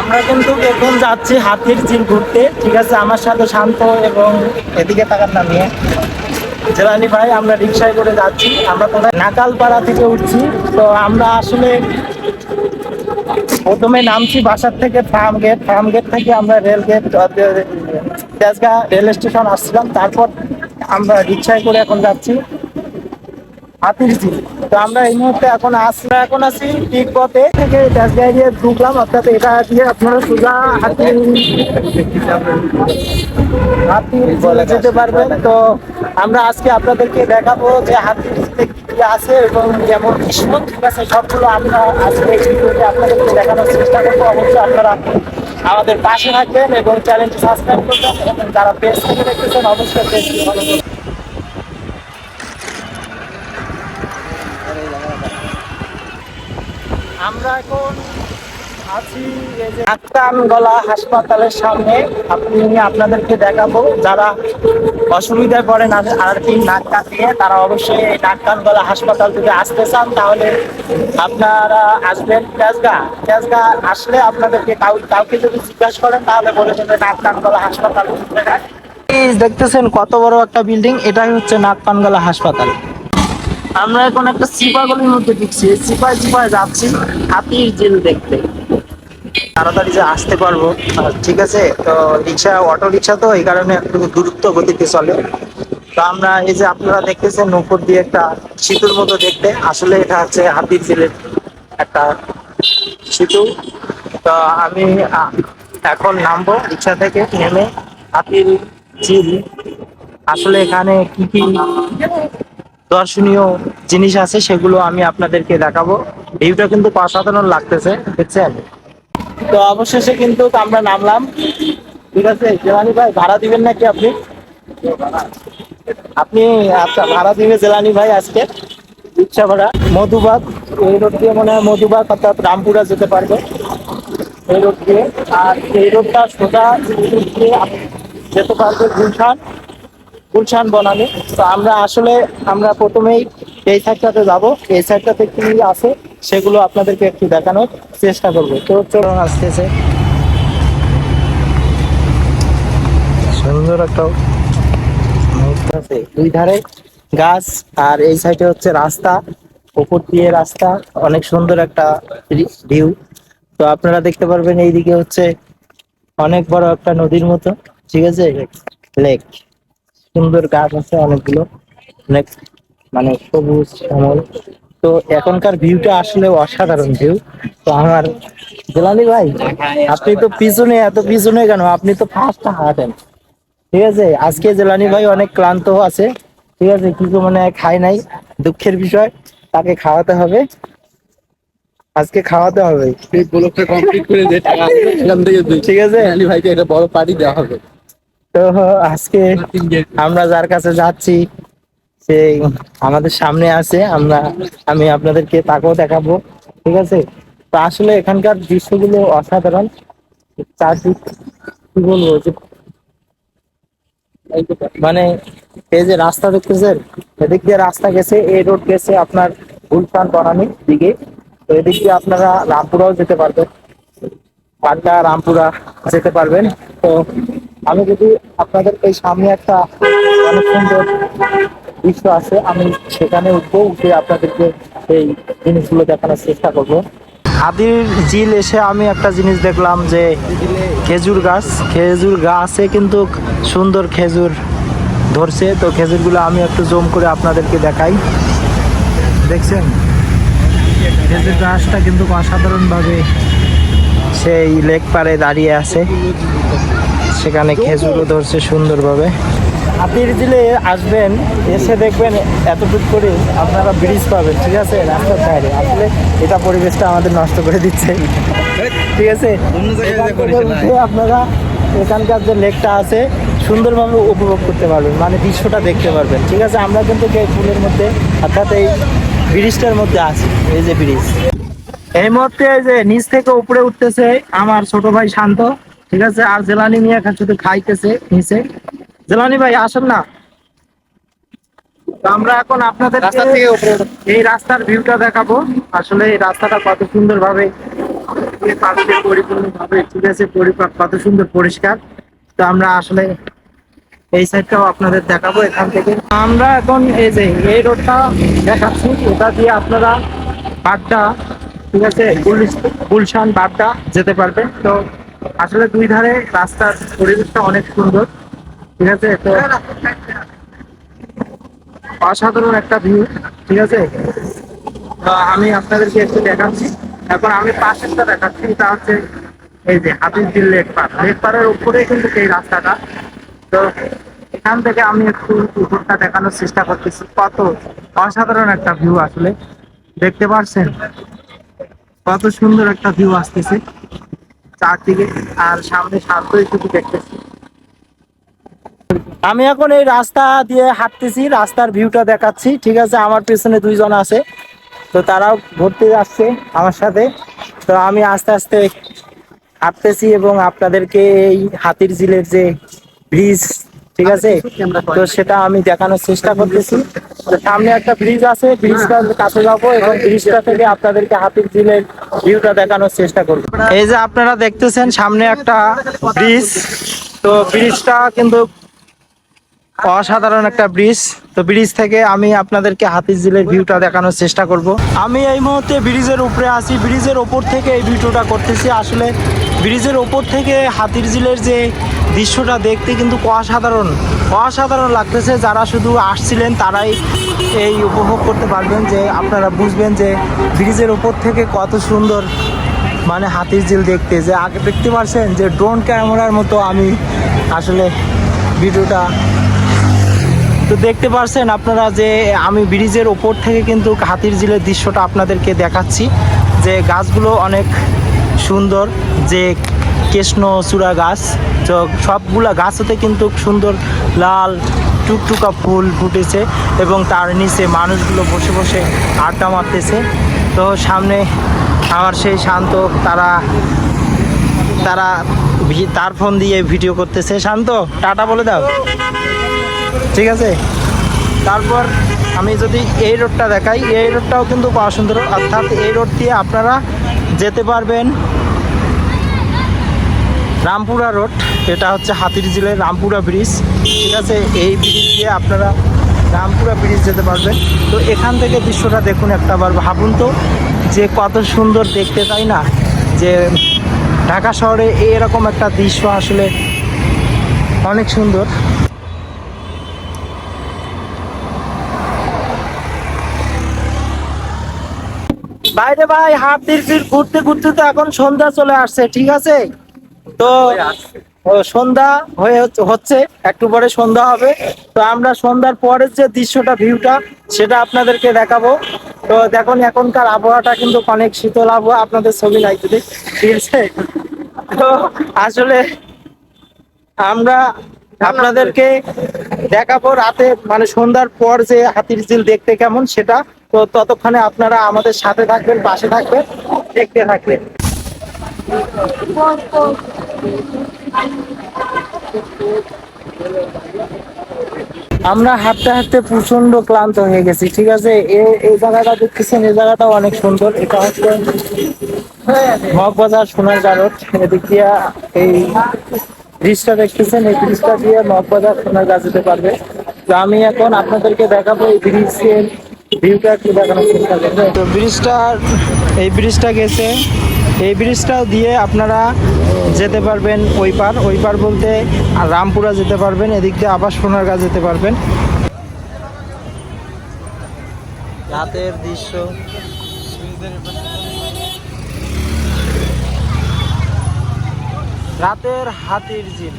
আমরা কিন্তু এখন যাচ্ছি হাতির ঝিল ঘুরতে। ঠিক আছে, আমার সাথে শান্ত এবং এদিকে থাকার নামিয়ে জেলানি ভাই, আমরা রিক্সায় করে যাচ্ছি। আমরা কোথায় নাকালপাড়া থেকে উঠছি। তো আমরা আসলে প্রথমে নামছি বাসার থেকে ফার্ম গেট। ফার্ম গেট থেকে আমরা rail gate Tejgaon rail station আসছিলাম। তারপর আমরা রিক্সায় করে এখন যাচ্ছি। হাতির ঝিল। তো আমরা এই মুহূর্তে এখন আসরা এখন আছি ঠিক পথে থেকে তেজগাঁ দিয়ে ঢুকলাম অর্থাৎ এটা দিয়ে আপনারা সোজা হাতির হাতির যেতে পারবেন। তো আমরা আজকে আপনাদেরকে দেখাবো যে হাতির ঝিলে কি কি আছে এবং যেমন কিসমত ঠিক আছে সবগুলো আমরা আজকে আপনাদেরকে দেখানোর চেষ্টা করব। অবশ্যই আপনারা আমাদের পাশে থাকবেন এবং চ্যানেলটি সাবস্ক্রাইব করবেন এবং যারা পেজ থেকে দেখতেছেন অবশ্যই পেজটি ফলো করবেন। আমরা এখন আছি এই যে গলা হাসপাতালের সামনে। আপনি আপনাদেরকে দেখাবো। যারা অসুবিধায় পড়েন আর- আর কি নাক কান দিয়ে তারা অবশ্যই এই গলা হাসপাতাল যদি আসতে চান। তাহলে আপনারা আসবেন তেজগা। তেজগা আসলে আপনাদেরকে কাউ- কাউকে যদি জিজ্ঞাসা করেন তাহলে বলে দেবে নাক্তান গলা হাসপাতাল দেখতেছেন কত বড় একটা বিল্ডিং এটাই হচ্ছে নাগপানগলা হাসপাতাল। আমরা এখন একটা সিপাগলির মধ্যে ঢুকছি। সিপাই সিপাই যাচ্ছি, হাতির ঝিল দেখতে। তাড়াতাড়ি যে আসতে পারব। ঠিক আছে, তো রিক্সা, অটো রিক্সা তো এই কারণে একটু দূরত্ব গতিতে চলে। তো আমরা এই যে আপনারা দেখতেছেন নৌকর দিয়ে একটা সেতুর মতো দেখতে। আসলে এটা হচ্ছে হাতির ঝিলের একটা সেতু তো আমি এখন নামবো রিক্সা থেকে, নেমে হাতির ঝিল আসলে এখানে কি কি দর্শনীয় জিনিস আছে, সেগুলো আমি আপনাদেরকে দেখাবো। ভিউটা কিন্তু অসাধারণ লাগতেছে, দেখছেন? তো অবশেষে কিন্তু আমরা নামলাম। ঠিক আছে, জেলানি ভাই, ভাড়া দিবেন নাকি আপনি? আপনি আচ্ছা ভাড়া দিবে জেলানি ভাই আজকে। রিক্সা ভাড়া। মধুবাগ, এই রোড দিয়ে মনে হয় মধুবাগ অর্থাৎ রামপুরা যেতে পারবে। এই রোড দিয়ে। আর এই রোডটা সোজা যেতে পারবে গুলশান। গুলশান বনানি। তো আমরা আসলে, আমরা প্রথমেই এই সাইডটাতে যাব। এই সাইডটাতে কি আছে সেগুলো আপনাদেরকে একটু দেখানোর চেষ্টা করব। তো চলুন আসতেছে সুন্দর একটা দুই ধারে গাছ, আর এই সাইডে হচ্ছে রাস্তা। উপর দিয়ে রাস্তা, অনেক সুন্দর একটা ভিউ তো আপনারা দেখতে পারবেন, এইদিকে হচ্ছে অনেক বড় একটা নদীর মতো, ঠিক আছে? লেক সুন্দর গাছ আছে অনেকগুলো। অনেক মানে সবুজ শ্যামল। তো এখনকার ভিউটা আসলে অসাধারণ ভিউ তো আমার জেলালি ভাই আপনি তো পিছনে এত পিছনে কেন? আপনি তো ফার্স্ট হাঁটেন ঠিক আছে? আজকে জেলানি ভাই অনেক ক্লান্ত আছে। ঠিক আছে? কিছু মানে খায় নাই। দুঃখের বিষয় তাকে খাওয়াতে হবে। আজকে খাওয়াতে হবে। এই ব্লকটা কমপ্লিট করে ঠিক আছে? আলী ভাইকে একটা বড় পার্টি দেওয়া হবে। তো আজকে আমরা যার কাছে যাচ্ছি, সে আমাদের সামনে আছে। আমরা, আমি আপনাদেরকে তাকেও দেখাবো, ঠিক আছে? তো আসলে এখানকার দৃশ্যগুলো অসাধারণ। চারদিক কি বলব যে মানে এই যে রাস্তা দেখতেছেন, এদিক দিয়ে রাস্তা গেছে, এই রোড গেছে আপনার গুলশান বনানির দিকে। তো এদিক দিয়ে আপনারা রামপুরাও যেতে পারবেন। পাটনা রামপুরা যেতে পারবেন। তো আমি যদি আপনাদের এই সামনে একটা অনেক সুন্দর দৃশ্য আছে, আমি সেখানে উঠবো, উঠে আপনাদেরকে এই জিনিসগুলো দেখানোর চেষ্টা করব। হাতির ঝিল এসে আমি একটা জিনিস দেখলাম যে খেজুর গাছ, খেজুর গাছে কিন্তু সুন্দর খেজুর ধরছে। তো খেজুরগুলো আমি একটু জম করে আপনাদেরকে দেখাই। দেখছেন? খেজুর গাছটা কিন্তু অসাধারণভাবে সেই লেক পারে দাঁড়িয়ে আছে। সেখানে খেজুরও ধরছে সুন্দরভাবে। হাতির দিলে আসবেন এসে দেখবেন এতটুকু করে আপনারা ব্রিজ পাবেন ঠিক আছে? রাস্তার ধারে। আসলে এটা পরিবেশটা আমাদের নষ্ট করে দিচ্ছে। ঠিক আছে? আপনারা এখানকার যে লেকটা আছে সুন্দরভাবে উপভোগ করতে পারবেন। মানে দৃশ্যটা দেখতে পারবেন। ঠিক আছে? আমরা কিন্তু এই ফুলের মধ্যে অর্থাৎ এই ব্রিজটার মধ্যে আছি। এই যে ব্রিজ। এই মুহূর্তে এই যে নিচ থেকে উপরে উঠতেছে আমার ছোট ভাই শান্ত। ঠিক আছে আর জেলানি মিয়া খা শুধু খাইতেছে নিচে জেলানি ভাই আসেন না। আমরা এখন আপনাদের এই রাস্তার ভিউটা দেখাবো। আসলে এই রাস্তাটা কত সুন্দর ভাবে ঠিক আছে কত সুন্দর পরিষ্কার। তো আমরা আসলে এই সাইডটাও আপনাদের দেখাবো এখান থেকে। আমরা এখন এই যে এই রোডটা দেখাচ্ছি। এটা দিয়ে আপনারা বাড্ডা ঠিক আছে গুলশান বাড্ডা যেতে পারবেন। তো আসলে দুই ধারে রাস্তার পরিবেশটা অনেক সুন্দর। ঠিক আছে, তো অসাধারণ একটা ভিউ ঠিক আছে? তো আমি আপনাদেরকে একটু দেখাচ্ছি। এখন আমি পাশেরটা দেখাচ্ছি, এটা হচ্ছে এই যে হাতিরঝিল লেক পার লেক পারের উপরে কিন্তু এই রাস্তাটা। তো এখান থেকে আমি একটু উপরটা দেখানোর চেষ্টা করতেছি। কত অসাধারণ একটা ভিউ আসলে। দেখতে পাচ্ছেন কত সুন্দর একটা ভিউ আসতেছে। চারদিকে, আর সামনে শুধু দেখতেছি। আমি এখন এই রাস্তা দিয়ে হাঁটতেছি, রাস্তার ভিউটা দেখাচ্ছি, ঠিক আছে? আমার পেছনে দুইজন আছে, তো তারাও ঘুরতে যাচ্ছে আমার সাথে। তো আমি আস্তে আস্তে হাঁটতেছি এবং আপনাদেরকে এই হাতির ঝিলের যে ব্রিজ ঠিক আছে? তো সেটা আমি দেখানোর চেষ্টা করতেছি। সামনে একটা ব্রিজ আছে ব্রিজটার কাছে যাব, এবং ব্রিজটা থেকে আপনাদেরকে হাতির ঝিলের ভিউটা দেখানোর চেষ্টা করব। এই যে আপনারা দেখতেছেন, সামনে একটা ব্রিজ তো ব্রিজটা কিন্তু অসাধারণ একটা ব্রিজ তো ব্রিজ থেকে আমি আপনাদেরকে হাতির ঝিলের ভিউটা দেখানোর চেষ্টা করব। আমি এই মুহূর্তে ব্রিজের উপরে আছি। ব্রিজের ওপর থেকে এই ভিডিওটা করতেছি। আসলে ব্রিজের ওপর থেকে হাতির ঝিলের যে দৃশ্যটা দেখতে কিন্তু অসাধারণ অসাধারণ লাগতেছে। যারা শুধু আসছিলেন, তারাই এই উপভোগ করতে পারবেন যে আপনারা বুঝবেন যে ব্রিজের ওপর থেকে কত সুন্দর মানে হাতির ঝিল দেখতে। যে আগে দেখতে পারছেন যে ড্রোন ক্যামেরার মতো আমি আসলে ভিডিওটা তো দেখতে পারছেন আপনারা যে আমি ব্রিজের ওপর থেকে কিন্তু হাতির ঝিলের দৃশ্যটা আপনাদেরকে দেখাচ্ছি। যে গাছগুলো অনেক সুন্দর, যে কৃষ্ণ চূড়া গাছ। তো সবগুলা গাছতে কিন্তু সুন্দর লাল টুকটুকা ফুল ফুটেছে এবং তার নিচে মানুষগুলো বসে বসে আড্ডা মারতেছে। তো সামনে আমার সেই শান্ত তারা তারা তার ফোন দিয়ে ভিডিও করতেছে। শান্ত, টাটা বলে দাও। ঠিক আছে? তারপর আমি যদি এই রোডটা দেখাই, এই রোডটাও কিন্তু সুন্দর। অর্থাৎ এই রোড দিয়ে আপনারা যেতে পারবেন রামপুরা রোড, এটা হচ্ছে হাতির ঝিলের রামপুরা ব্রিজ। ঠিক আছে, এই ব্রিজ দিয়ে আপনারা রামপুরা ব্রিজ যেতে পারবেন। তো এখান থেকে দৃশ্যটা দেখুন একটাবার ভাবুন তো, যে কত সুন্দর দেখতে, তাই না? যে ঢাকা শহরে এরকম একটা দৃশ্য আসলে অনেক সুন্দর। বাইরে ভাই হাত দিরফির ঘুরতে ঘুরতে তো এখন সন্ধ্যা চলে আসছে, ঠিক আছে? তো সন্ধ্যা হয়ে হচ্ছে- একটু পরে সন্ধ্যা হবে। তো আমরা সন্ধ্যার পরের যে দৃশ্যটা ভিউটা সেটা আপনাদেরকে দেখাবো। তো দেখুন, এখনকার আবহাওয়াটা কিন্তু অনেক শীতল আবহাওয়া। আপনাদের ছবি নাই যদি ঠিক আছে তো আসলে আমরা আপনাদেরকে দেখাবো রাতে মানে সন্ধ্যার পর যে হাতির ঝিল দেখতে কেমন সেটা। তো ততক্ষণে আপনারা আমাদের সাথে থাকবেন, পাশে থাকবেন, দেখতে থাকবেন। আমরা হাঁটতে হাঁটতে প্রচণ্ড ক্লান্ত হয়ে গেছি, ঠিক আছে? এই জায়গাটা দেখতেছেন এই জায়গাটাও অনেক সুন্দর। এটা হচ্ছে মগবাজার সোনার গারট এদিক এই ব্রিজটা দেখতেছেন, এই ব্রিজটা দিয়ে মগবাজার সোনার গাছ যেতে পারবে। তো আমি এখন আপনাদেরকে দেখাবো এই ব্রিজের ভিউটা একটু দেখানোর চেষ্টা করব। তো ব্রিজটা, এই ব্রিজটা গেছে এই ব্রিজটাও দিয়ে আপনারা যেতে পারবেন ওই পার। ওই পার বলতে আর রামপুরা যেতে পারবেন এদিক দিয়ে আবার সোনারগাঁ যেতে পারবেন। রাতের দৃশ্য। রাতের হাতির ঝিল।